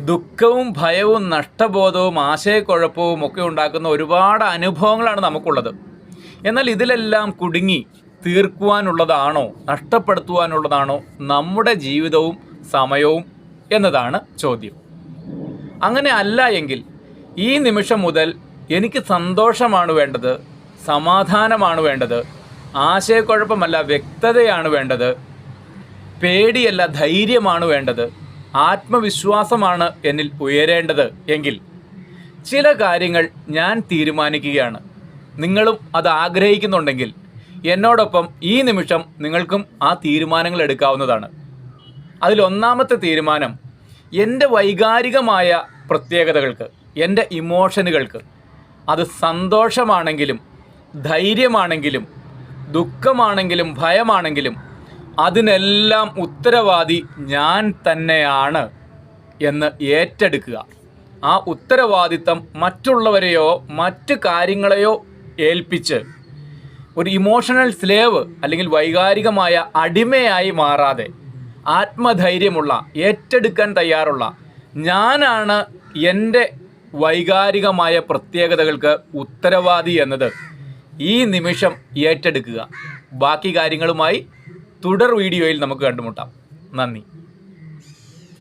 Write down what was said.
ദുഃഖവും ഭയവും നഷ്ടബോധവും ആശയക്കുഴപ്പവും ഒക്കെ ഉണ്ടാക്കുന്ന ഒരുപാട് അനുഭവങ്ങളാണ് നമുക്കുള്ളത്. എന്നാൽ ഇതിലെല്ലാം കുടുങ്ങി തീർക്കുവാനുള്ളതാണോ? നഷ്ടപ്പെടുത്തുവാനുള്ളതാണോ? നമ്മുടെ ജീവിതവും സമയവും എന്നതാണ് ചോദ്യം. അങ്ങനെ അല്ല എങ്കിൽ ഈ നിമിഷം മുതൽ എനിക്ക് സന്തോഷമാണ് വേണ്ടത് സമാധാനമാണ് വേണ്ടത് ആശയക്കുഴപ്പമല്ല വ്യക്തതയാണ് വേണ്ടത് പേടിയല്ല ധൈര്യമാണ് വേണ്ടത്. ആത്മവിശ്വാസമാണ് എന്നിൽ ഉയരേണ്ടത് എങ്കിൽ ചില കാര്യങ്ങൾ ഞാൻ തീരുമാനിക്കുകയാണ്. നിങ്ങളും അത് ആഗ്രഹിക്കുന്നുണ്ടെങ്കിൽ എന്നോടൊപ്പം ഈ നിമിഷം നിങ്ങൾക്കും ആ തീരുമാനങ്ങൾ എടുക്കാവുന്നതാണ്. അതിലൊന്നാമത്തെ തീരുമാനം എന്റെ വൈകാരികമായ പ്രത്യേകതകൾക്ക് എന്റെ ഇമോഷനുകൾക്ക്. അത് സന്തോഷമാണെങ്കിലും ധൈര്യമാണെങ്കിലും ദുഃഖമാണെങ്കിലും ഭയമാണെങ്കിലും അതിനെല്ലാം ഉത്തരവാദി ഞാൻ തന്നെയാണ് എന്ന് ഏറ്റെടുക്കുക. ആ ഉത്തരവാദിത്തം മറ്റുള്ളവരെയോ മറ്റ് കാര്യങ്ങളെയോ ഏൽപ്പിച്ച് ഒരു ഇമോഷണൽ സ്ലേവ് അല്ലെങ്കിൽ വൈകാരികമായ അടിമയായി മാറാതെ ആത്മധൈര്യമുള്ള ഏറ്റെടുക്കാൻ തയ്യാറുള്ള ഞാനാണ് എന്റെ വൈകാരികമായ പ്രത്യേകതകൾക്ക് ഉത്തരവാദി എന്നത് ഈ നിമിഷം ഏറ്റെടുക്കുക. ബാക്കി കാര്യങ്ങളുമായി തുടർ വീഡിയോയിൽ നമുക്ക് കണ്ടുമുട്ടാം. നന്ദി.